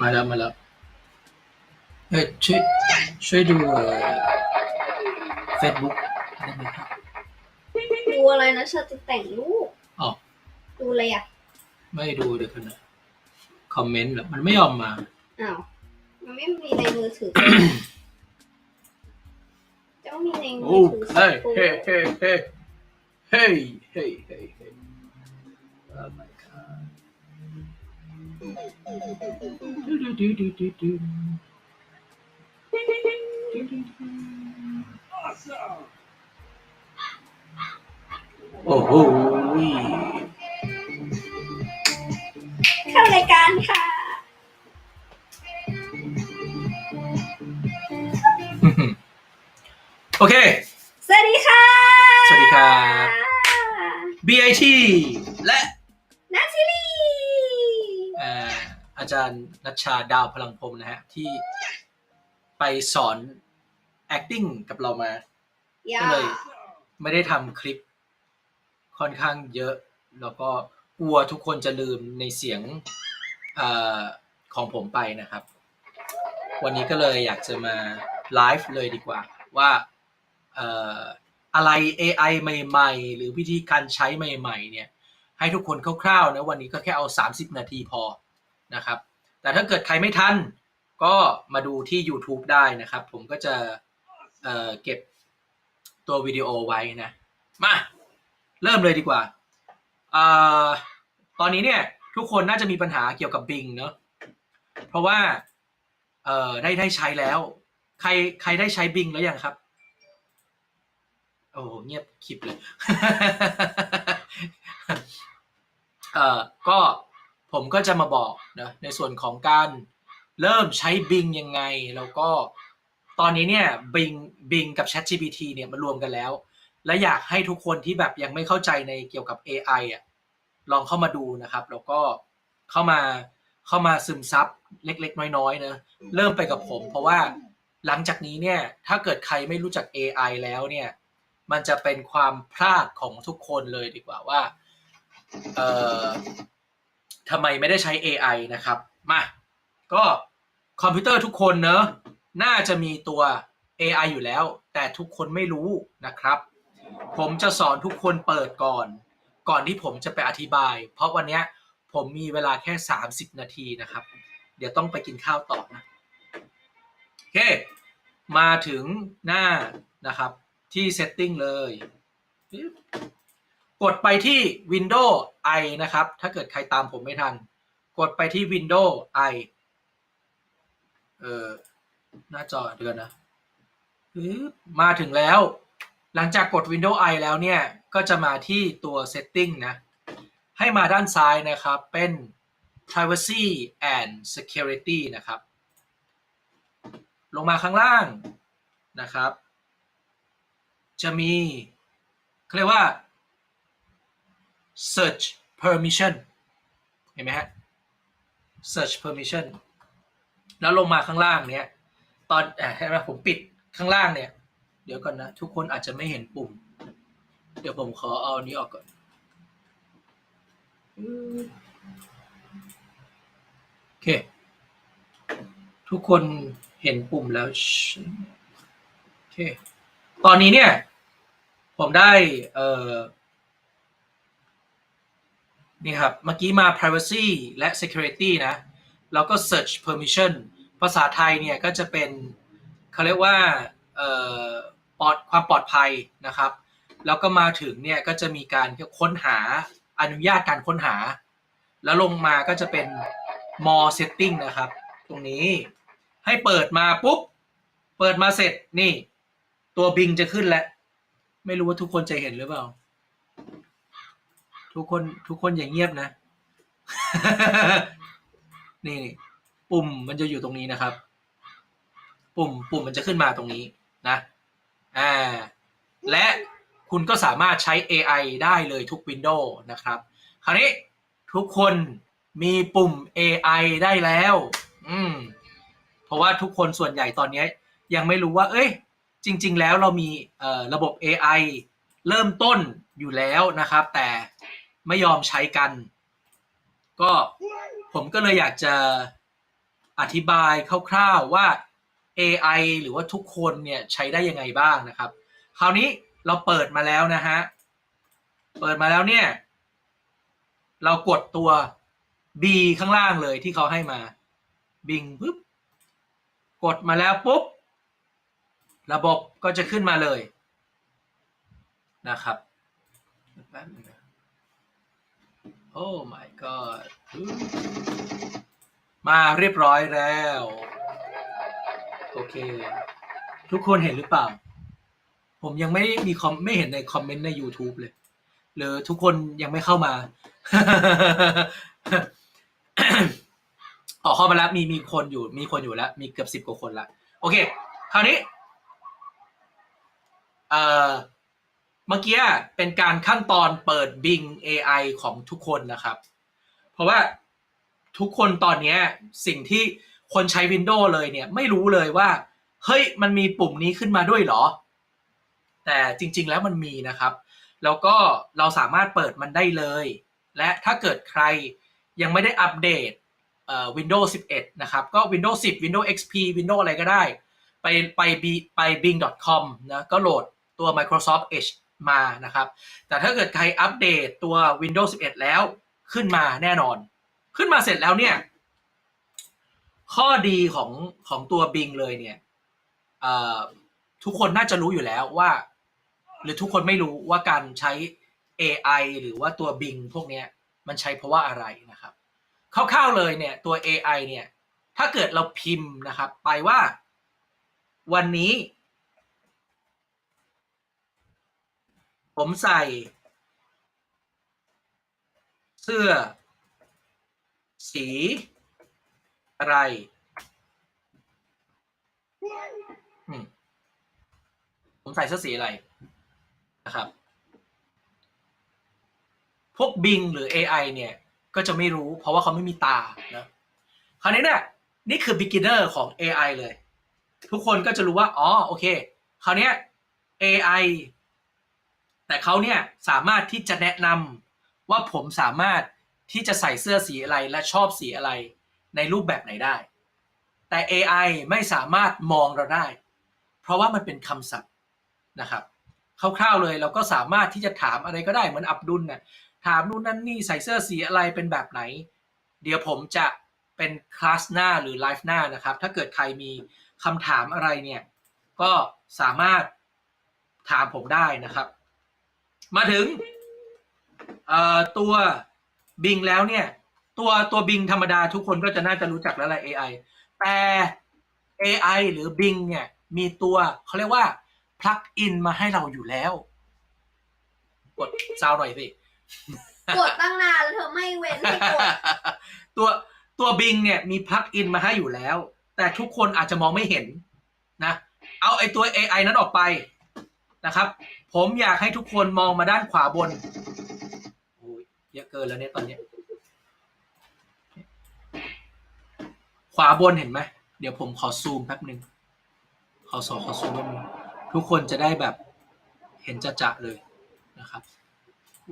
มาแล้วมาแล้วเอ้ยช่วยช่วยดูเฟซบุ๊กได้ไหมครับดูอะไรนะชาติแต่งรูปอ๋อดูอะไรอะ ไม่ดูเดี๋ยวกันนะคอมเมนต์เหรอมันไม่ยอมมาอ้าวมันไม่มีในมือถือจะต้องมีในมือโอ้ถือเฮ้ยสักเฮ้ยเฮ้ยเฮ้ยเฮ้ยเฮ้ยเฮ้ยเฮ้ย Oh my god ดูดูดูดูดู โอ้โหเข้ารายการค่ะ โอเค สวัสดีค่ะ สวัสดีครับ BIT และ ออาจารย์นัชชาดาวพลังพรหมนะฮะ ที่ไปสอน acting กับเรามาย่าก็เลยไม่ได้ทำคลิปค่อนข้างเยอะ แล้วก็กลัวทุกคนจะลืมในเสียงเออของผมไปนะครับ วันนี้ก็เลยอยากจะมาไลฟ์เลยดีกว่า ว่าเอ่ออะไร AI ใหม่ ๆ หรือวิธีการใช้ใหม่ ๆ เนี่ย ให้ทุกคนคร่าวๆนะวันนี้ก็แค่เอา 30 นาทีพอ นะครับ แต่ถ้าเกิดใครไม่ทันก็มาดูที่ YouTube ได้นะครับ ผมก็จะเอ่อเก็บตัววิดีโอไว้นะ มา เริ่มเลยดีกว่าเอ่อตอนนี้เนี่ยทุกคนน่าจะมีปัญหาเกี่ยวกับ Bing เนอะเพราะว่าเอ่อได้ได้ใช้แล้ว ใครใครได้ใช้ Bing แล้วยังครับโอ้โหเงียบคลิปเลย เอ่อ ก็ ผมก็จะมาบอกนะในส่วนของการเริ่มใช้ Bing ยังไง แล้วก็ตอนนี้เนี่ย Bing Bing กับ ChatGPT เนี่ยมารวมกันแล้ว และอยากให้ทุกคนที่แบบยังไม่เข้าใจในเกี่ยวกับ AI อะลองเข้ามาดูนะครับ แล้วก็เข้ามาเข้ามาซึมซับเล็ก ๆ น้อยๆเนะเริ่มไปกับผม เพราะว่าหลังจากนี้เนี่ยถ้าเกิดใครไม่รู้จัก AI แล้วเนี่ยมันจะเป็นความพลาดของทุกคนเลยดีกว่าว่าเออ ทำไมไม่ได้ใช้ AI นะครับ มาก็คอมพิวเตอร์ทุกคนเนอะน่าจะมีตัว AI อยู่แล้ว แต่ทุกคนไม่รู้นะครับ ผมจะสอนทุกคนเปิดก่อน ก่อนที่ผมจะไปอธิบาย เพราะวันนี้ผมมีเวลาแค่ 30 นาทีนะครับ เดี๋ยวต้องไปกินข้าวต่อนะโอเค มาถึงหน้านะครับที่ setting เลย กดไปที่ Windows i นะครับ ถ้าเกิดใครตามผมไม่ทัน กดไปที่ Windows i เออหน้าจอเดือนนะมาถึงแล้ว หลังจากกด Windows i แล้วเนี่ย ก็จะมาที่ตัว setting นะ ให้มาด้านซ้ายนะครับ เป็น privacy and security นะครับ ลงมาข้างล่างนะครับ จะมีเขาเรียกว่า search permission เห็นไหมฮะ search permission แล้วลงมาข้างล่างเนี้ยตอนอะเห็นไหมผมปิดข้างล่างเนี่ย เดี๋ยวก่อนนะ ทุกคนอาจจะไม่เห็นปุ่ม เดี๋ยวผมขอเอานี้ออกก่อนโอเค ทุกคนเห็นปุ่มแล้วโอเค ตอนนี้เนี่ย ผมได้เอ่อ นี่ครับ เมื่อกี้มา privacy และ security นะแล้วก็ search permission ภาษาไทยเนี่ยก็จะเป็นเขาเรียกว่าปลอดความปลอดภัยนะครับ แล้วก็มาถึงเนี่ยก็จะมีการค้นหาอนุญาตการค้นหา แล้วลงมาก็จะเป็น more setting นะครับ ตรงนี้ให้เปิดมาปุ๊บ เปิดมาเสร็จนี่ ตัวบิงจะขึ้นแล้ว ไม่รู้ว่าทุกคนจะเห็นหรือเปล่า ทุกคนทุกคนอย่างเงียบนะ นี่ปุ่มมันจะอยู่ตรงนี้นะครับ ปุ่มปุ่มมันจะขึ้นมาตรงนี้นะอ่าและคุณก็สามารถใช้ AI ได้เลยทุก Windows นะครับ คราวนี้ทุกคนมีปุ่ม AI ได้แล้ว อืม เพราะว่าทุกคนส่วนใหญ่ตอนนี้ยังไม่รู้ว่า เอ้ย จริง ๆ แล้วเรามีระบบ AI เริ่มต้นอยู่แล้วนะครับ แต่ ไม่ยอมใช้กัน ก็ผมก็เลยอยากจะอธิบายคร่าวๆว่า AI หรือว่าทุกคนเนี่ยใช้ได้ยังไงบ้างนะครับ คราวนี้เราเปิดมาแล้วนะฮะ เปิดมาแล้วเนี่ย เรากดตัว B ข้างล่างเลยที่เขาให้มา บิงปุ๊บ กดมาแล้วปุ๊บ ระบบก็จะขึ้นมาเลยนะครับแป๊บนึงนะ โอ้ my god มาเรียบร้อยแล้ว โอเค ทุกคนเห็นหรือเปล่า ผมยังไม่มีคอมไม่เห็นในคอมเมนต์ใน YouTube เลย หรือทุกคนยังไม่เข้ามา ออกเข้ามาแล้วมีมีคนอยู่ มีคนอยู่แล้ว มีเกือบสิบกว่าคนละ โอเค คราวนี้ เอ่อ เมื่อกี้เป็นการขั้นตอนเปิด Bing AI ของทุกคนนะครับ เพราะว่าทุกคนตอนนี้สิ่งที่คนใช้ Windows เลยเนี่ย ไม่รู้เลยว่า เฮ้ยมันมีปุ่มนี้ขึ้นมาด้วยเหรอ แต่จริง ๆ แล้วมันมีนะครับ แล้วก็เราสามารถเปิดมันได้เลย และถ้าเกิดใครยังไม่ได้อัปเดตเอ่อ Windows 11 นะครับ ก็ Windows 10 Windows XP Windows อะไรก็ได้ ไปไป B ไป bing.com นะก็โหลดตัว Microsoft Edge มานะครับ แต่ถ้าเกิดใครอัปเดตตัว Windows 11 แล้วขึ้นมาแน่นอน ขึ้นมาเสร็จแล้วเนี่ย ข้อดีของของตัว Bing เลยเนี่ยทุกคนน่าจะรู้อยู่แล้วว่า หรือทุกคนไม่รู้ว่าการใช้ AI หรือว่าตัว Bing พวกนี้มันใช้เพราะว่าอะไรนะครับคร่าวๆเลยเนี่ยตัว AI เนี่ย ถ้าเกิดเราพิมพ์นะครับ ไปว่าวันนี้ ผมใส่ เสื้อ สี อะไรผมใส่เสื้อสีอะไรนะครับ พวก Bing หรือ AI เนี่ย ก็จะไม่รู้ เพราะว่าเขาไม่มีตานะคราวนี้เนี่ยนี่คือ beginner ของ AI เลย ทุกคนก็จะรู้ว่า อ๋อ โอเค คราวนี้ AI แต่เขาเนี่ยสามารถที่จะแนะนำว่าผมสามารถที่จะใส่เสื้อสีอะไรและชอบสีอะไรในรูปแบบไหนได้ แต่ AI ไม่สามารถมองเราได้ เพราะว่ามันเป็นคำศัพท์นะครับคร่าวๆเลยเราก็สามารถที่จะถามอะไรก็ได้เหมือนอับดุลน่ะถามนู่นนั่นนี่ใส่เสื้อสีอะไรเป็นแบบไหน เดี๋ยวผมจะเป็นคลาสหน้าหรือไลฟ์หน้านะครับ ถ้าเกิดใครมีคำถามอะไรเนี่ย ก็สามารถถามผมได้นะครับ มาถึงเอ่อตัวบิงแล้วเนี่ย ตัวตัวบิงธรรมดาทุกคนก็จะน่าจะรู้จักแล้วแหละ AI แต่ AI หรือ Bing เนี่ย มีตัวเขาเรียกว่า plug in มาให้เราอยู่แล้ว กดซาวหน่อยสิกดตั้งนานแล้วเธอไม่เว้นให้กดตัวตัว Bing เนี่ยมี plug in มาให้อยู่แล้ว แต่ทุกคนอาจจะมองไม่เห็นนะ เอาไอตัว AI นั้นออกไปนะครับ ผมอยากให้ทุกคนมองมาด้านขวาบนโอ้ยเยอะเกินแล้วเนี่ยตอนเนี้ยขวาบนเห็นไหม เดี๋ยวผมขอซูมแป๊บหนึ่งขอสอขอซูมแป๊บนึงทุกคนจะได้แบบเห็นจะๆเลยนะครับ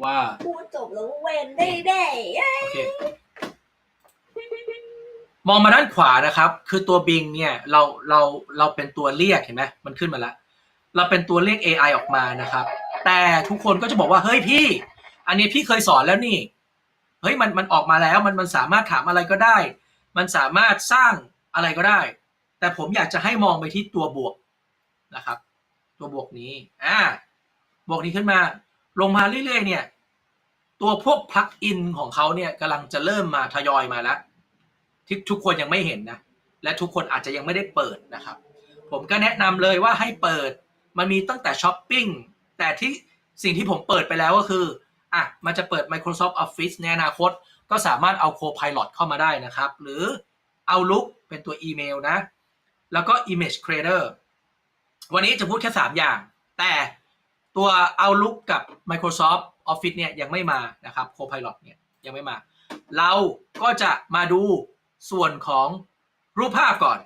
ว่าพูดจบแล้วเว้นได้ได้เย้โอเคมองมาด้านขวานะครับ คือตัว Bing เนี่ยเราเราเราเป็นตัวเรียกเห็นไหมมันขึ้นมาแล้ว เราเป็นตัวเรียก AI ออกมานะครับ แต่ทุกคนก็จะบอกว่าเฮ้ยพี่ อันนี้พี่เคยสอนแล้วนี่เฮ้ยมันมันออกมาแล้วมันมันสามารถถามอะไรก็ได้ มันสามารถสร้างอะไรก็ได้ แต่ผมอยากจะให้มองไปที่ตัวบวกนะครับ ตัวบวกนี้อ่าบวกนี้ขึ้นมา ลงมาเรื่อยๆเนี่ย ตัวพวก plug in ของเขาเนี่ยกำลังจะเริ่มมาทยอยมาแล้วที่ทุกคนยังไม่เห็นนะ และทุกคนอาจจะยังไม่ได้เปิดนะครับ ผมก็แนะนำเลยว่าให้เปิด มันมีตั้งแต่ช้อปปิ้งแต่ที่สิ่งที่ผมเปิดไปแล้วก็คืออะมันจะเปิด Microsoft Office ในอนาคต ก็สามารถเอา Copilot เข้ามาได้นะครับ หรือ Outlook เป็นตัวอีเมลนะ แล้วก็ Image Creator วันนี้จะพูดแค่ 3 อย่าง แต่ตัว Outlook กับ Microsoft Office เนี่ยยังไม่มานะครับ Copilot เนี่ยยังไม่มา เราก็จะมาดูส่วนของรูปภาพก่อน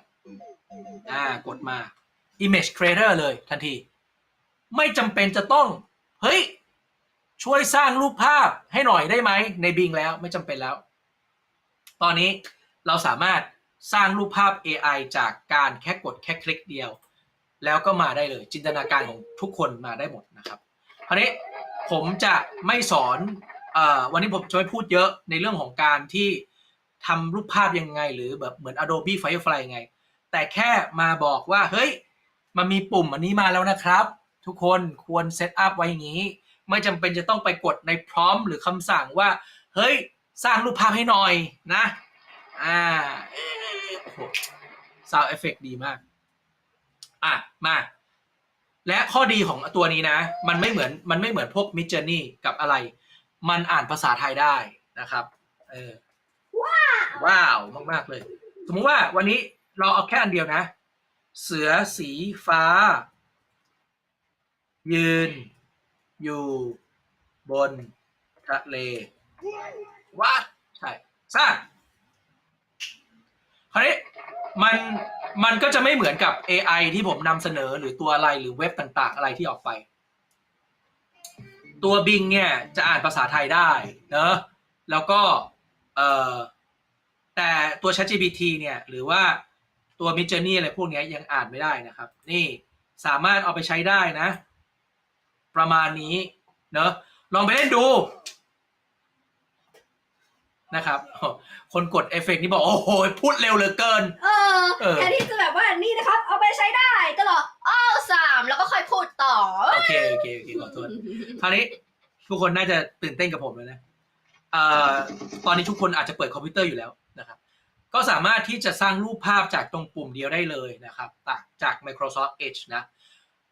อ่ากดมา Image Creator เลยทันที ไม่จำเป็นจะต้อง เฮ้ย ช่วยสร้างรูปภาพให้หน่อยได้ไหมใน Bing แล้วไม่จำเป็นแล้ว ตอนนี้เราสามารถสร้างรูปภาพ AI จากการแค่กดแค่คลิกเดียว แล้วก็มาได้เลย จินตนาการของทุกคนมาได้หมดนะครับคราวนี้ผมจะไม่สอนออวันนี้ผมจะไม่พูดเยอะในเรื่องของการที่ทำรูปภาพยังไง หรือแบบเหมือน Adobe Firefly ยังไง แต่แค่มาบอกว่า เฮ้ย มันมีปุ่มอันนี้มาแล้วนะครับ ทุกคนควรเซตอัพไว้อย่างนี้ ไม่จำเป็นจะต้องไปกดในพร้อมหรือคำสั่งว่า เฮ้ย สร้างรูปภาพให้หน่อยนะ อ่าโอ้โหซาวเอฟเฟกดีมาก อะ มา และข้อดีของตัวนี้นะ มันไม่เหมือนมันไม่เหมือนพวกมิจ j นี่กับอะไร มันอ่านภาษาไทยได้นะครับ เออว้าว มาก ๆ เลย สมมุติว่าวันนี้เราเอาแค่อันเดียวนะ เสือสีฟ้า ยืน อยู่ บน ทะเลวัดใช่สร้างคราวนี้มันมันก็จะไม่เหมือนกับ AI ที่ผมนำเสนอหรือตัวอะไรหรือเว็บต่าง ๆ อะไรที่ออกไป ตัว Bing เนี่ยจะอ่านภาษาไทยได้เนอะแล้วก็เอ่อแต่ตัว ChatGPT เนี่ยหรือว่า ตัว Midjourney อะไรพวกเนี้ยยังอ่านไม่ได้นะครับ นี่สามารถเอาไปใช้ได้นะ ประมาณนี้เนอะลองไปเล่นดูนะครับโอ้คนกดเอฟเฟกต์นี่บอก โอ้โห พูดเร็วเหลือเกินเออเออแทนที่จะแบบว่านี่นะครับ เอาไปใช้ได้ก็หรออ้อสามแล้วก็ค่อยพูดต่อ โอเค โอเค โอเค ขอโทษคราวนี้ ทุกคนน่าจะตื่นเต้นกับผมเลยนะเอ่อตอนนี้ทุกคนอาจจะเปิดคอมพิวเตอร์อยู่แล้วนะครับ ก็สามารถที่จะสร้างรูปภาพจากตรงปุ่มเดียวได้เลยนะครับจากจาก Microsoft Edge นะ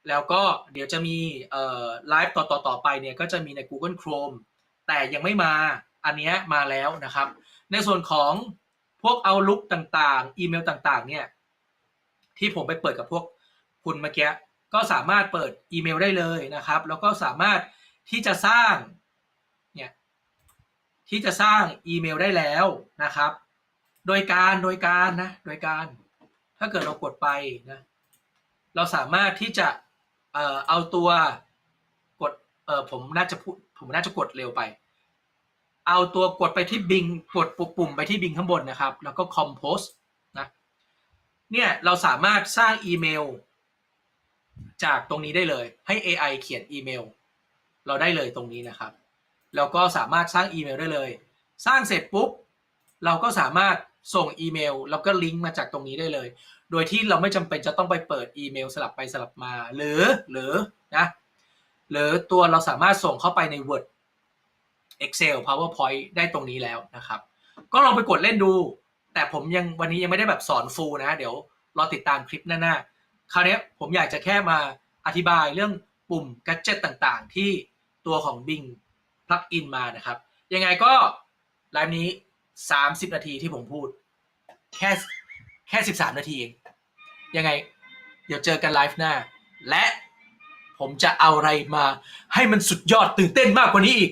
แล้วก็เดี๋ยวจะมีไลฟ์ต่อต่อต่อไปเนี่ยก็จะมีใน Google Chrome แต่ยังไม่มาอันเนี้ยมาแล้วนะครับ ในส่วนของพวก Outlook ต่างๆ อีเมลต่างๆเนี่ยที่ผมไปเปิดกับพวกคุณเมื่อกี้ก็สามารถเปิดอีเมลได้เลยนะครับ แล้วก็สามารถที่จะสร้างเนี่ยที่จะสร้างอีเมลได้แล้วนะครับ โดยการโดยการนะ โดยการ ถ้าเกิดเรากดไปนะ เราสามารถที่จะเอ่อเอาตัวกดเอ่อผมน่าจะพูดผมน่าจะกดเร็วไป เอาตัวกดไปที่บิงกดปุ่มไปที่บิงข้างบนนะครับ แล้วก็ compose นะเนี่ยเราสามารถสร้างอีเมล จากตรงนี้ได้เลย ให้ AI เขียนอีเมล เราได้เลยตรงนี้นะครับ แล้วก็สามารถสร้างอีเมลได้เลย สร้างเสร็จปุ๊บ เราก็สามารถส่งอีเมล แล้วก็ลิงก์มาจากตรงนี้ได้เลย โดยที่เราไม่จำเป็นจะต้องไปเปิดอีเมลสลับไปสลับมา หรือหรือนะหรือตัวเราสามารถส่งเข้าไปใน Word Excel PowerPoint ได้ตรงนี้แล้วนะครับ ก็ลองไปกดเล่นดู แต่ผมยังวันนี้ยังไม่ได้แบบสอนฟูลนะ เดี๋ยวรอติดตามคลิปหน้าๆคราวนี้ผมอยากจะแค่มาอธิบายเรื่องปุ่มแก d เจ t ต่างๆ ที่ตัวของ Bing plug in มานะครับ ยังไงก็ไลฟ์นี้ สามสิบนาทีที่ผมพูด แค่แค่สิบสามนาทีเองยังไง เดี๋ยวเจอกันไลฟ์หน้า และผมจะเอาอะไรมาให้มันสุดยอดตื่นเต้นมากกว่านี้อีก